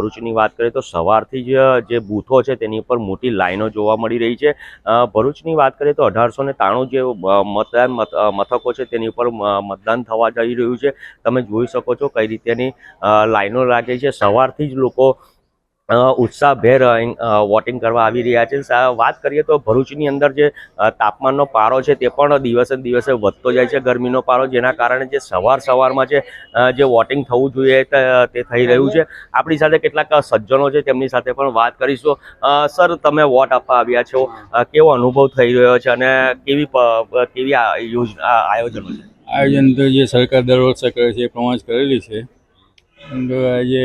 ભરૂચની વાત કરીએ તો સવારથી જ, જે બૂથો છે તેની ઉપર મોટી લાઈનો જોવા મળી રહી છે. ભરૂચની વાત કરીએ તો અઢારસો ને ત્રાણું જે મતદાન મત- મથકો છે તેની ઉપર મતદાન થવા જઈ રહ્યું છે. તમે જોઈ શકો છો કઈ રીતેની લાઈનો લાગે છે. સવારથી જ લોકો ઉત્સાહભેર વોટિંગ કરવા આવી રહ્યા છે. સા- વાત કરીએ તો ભરૂચની અંદર જે તાપમાનનો પારો છે તે પણ દિવસે દિવસે વધતો જાય છે. ગરમીનો પારો જેના કારણે જે સવાર સવારમાં જે જે વોટિંગ થવું જોઈએ તે થઈ રહ્યું છે. આપણી સાથે કેટલાક સજ્જનો છે તેમની સાથે પણ વાત કરીશું. સર તમે વોટ આપવા આવ્યા છો. કેવો અનુભવ થઈ રહ્યો છે અને કેવી કેવી યોજના આયોજનો છે? આયોજન તો જે સરકાર દર વર્ષે કરે છે એ પ્રમાણે કરેલી છે. આજે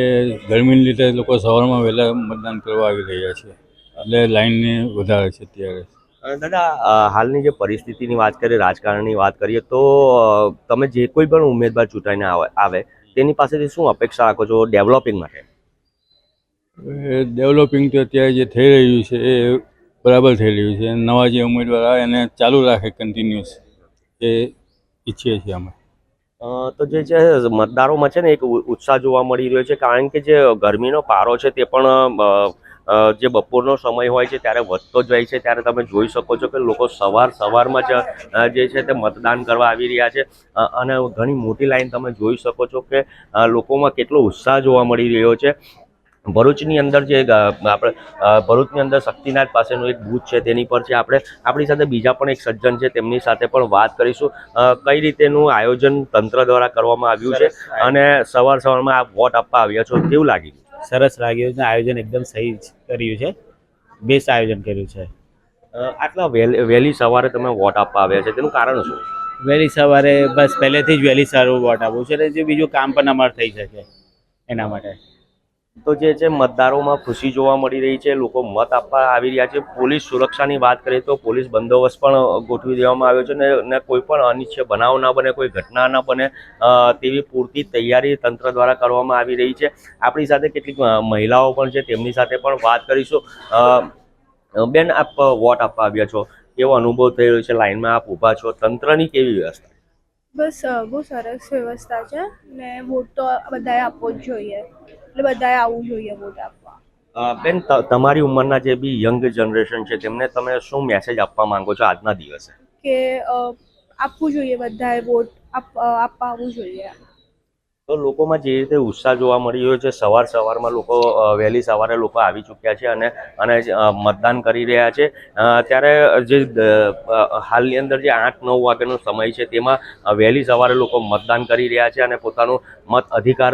ગરમીને લીધે લોકો સવારમાં વહેલા મતદાન કરવા આવી રહ્યા છે. એટલે લાઈનને વધારે છે અત્યારે. દાદા હાલની જે પરિસ્થિતિની વાત કરીએ રાજકારણની વાત કરીએ તો તમે જે કોઈ પણ ઉમેદવાર ચૂંટાઈને આવે આવે તેની પાસેથી શું અપેક્ષા રાખો છો ડેવલપિંગ માટે? ડેવલપિંગ તો અત્યારે જે થઈ રહ્યું છે એ બરાબર થઈ રહ્યું છે. નવા જે ઉમેદવાર આવે એને ચાલુ રાખે કન્ટિન્યુઅસ એ ઈચ્છીએ છીએ અમે. તો જે છે, મતદારોમાં છે ને એક ઉત્સાહ જોવા મળી રહ્યો છે. કારણ કે જે ગરમીનો પારો છે તે પણ જે બપોરનો સમય હોય છે ત્યારે વધતો જાય છે. ત્યારે તમે જોઈ શકો છો કે લોકો સવાર સવારમાં જ જે છે તે મતદાન કરવા આવી રહ્યા છે. અને ઘણી મોટી લાઈન તમે જોઈ શકો છો કે લોકોમાં કેટલો ઉત્સાહ જોવા મળી રહ્યો છે. ભરૂચની અંદર જે આપણે ભરૂચની અંદર શક્તિનાથ પાસેનું એક બૂથ છે તેની પર છે. આપણે આપણી સાથે બીજા પણ એક સજ્જન છે તેમની સાથે પણ વાત કરીશું. કઈ રીતેનું આયોજન તંત્ર દ્વારા કરવામાં આવ્યું છે અને સવાર સવારમાં આપ વોટ આપવા આવ્યા છો કેવું લાગ્યું? સરસ લાગ્યું છે. આયોજન એકદમ સહી કર્યું છે. બેસ્ટ આયોજન કર્યું છે. આટલા વહેલી વહેલી સવારે તમે વોટ આપવા આવ્યા છે તેનું કારણ શું? વહેલી સવારે બસ પહેલેથી જ વહેલી સવારે વોટ આપવું છે એટલે જે બીજું કામ પણ અમારે થઈ શકે એના માટે. તો જે છે, મતદારોમાં ખુશી જોવા મળી રહી છે, લોકો મત આપવા આવી રહ્યા છે. પોલીસ સુરક્ષાની વાત કરીએ તો પોલીસ બંદોબસ્ત પણ ગોઠવી દેવામાં આવ્યો છે ને કોઈ પણ અનિચ્છ બનાવ ના બને, કોઈ ઘટના ન બને તેવી પૂરતી તૈયારી તંત્ર દ્વારા કરવામાં આવી રહી છે. આપણી સાથે કેટલીક મહિલાઓ પણ છે, તેમની સાથે પણ વાત કરીશું. બેન, આપ વોટ આપવા આવ્યા છો? કેવો અનુભવ થઈ રહ્યો છે? લાઈનમાં આપ ઊભા છો? તંત્રની કેવી વ્યવસ્થા? બસ બહુ સરસ વ્યવસ્થા છે ને વોટ તો બધાએ આપવો જ જોઈએ. એટલે બધાએ આવવું જોઈએ વોટ આપવા. બેન તમારી ઉંમરના જે બી યંગ જનરેશન છે તેમને તમે શું મેસેજ આપવા માંગો છો આજના દિવસે? કે આપવું જોઈએ બધાએ વોટ આપ- આપવા આવવું જોઈએ. તો લોકોમાં જે રીતે ઉત્સાહ જોવા મળી રહ્યો છે, સવાર સવારમાં લોકો વહેલી સવારે લોકો આવી ચૂક્યા છે અને અને મતદાન કરી રહ્યા છે. ત્યારે જે હાલની અંદર જે આઠ નવ વાગ્યાનો સમય છે, તેમાં વહેલી સવારે લોકો મતદાન કરી રહ્યા છે અને પોતાનો મત અધિકાર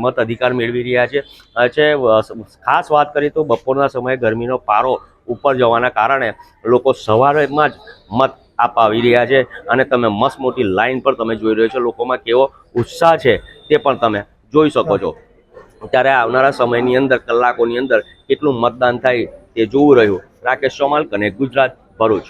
મત અધિકાર મેળવી રહ્યા છે. છે ખાસ વાત કરીએ તો બપોરના સમયે ગરમીનો પારો ઉપર જવાના કારણે લોકો સવારેમાં જ મત આવી રહ્યા છે અને તમે મસ્ત મોટી લાઈન પર તમે જોઈ રહ્યો છો, લોકોમાં કેવો ઉત્સાહ છે તે પણ તમે જોઈ શકો છો. ત્યારે આવનારા સમયની અંદર, કલાકોની અંદર કેટલું મતદાન થાય તે જોવું રહ્યું. રાકેશ સોમાલ અને ગુજરાત ભરૂચ.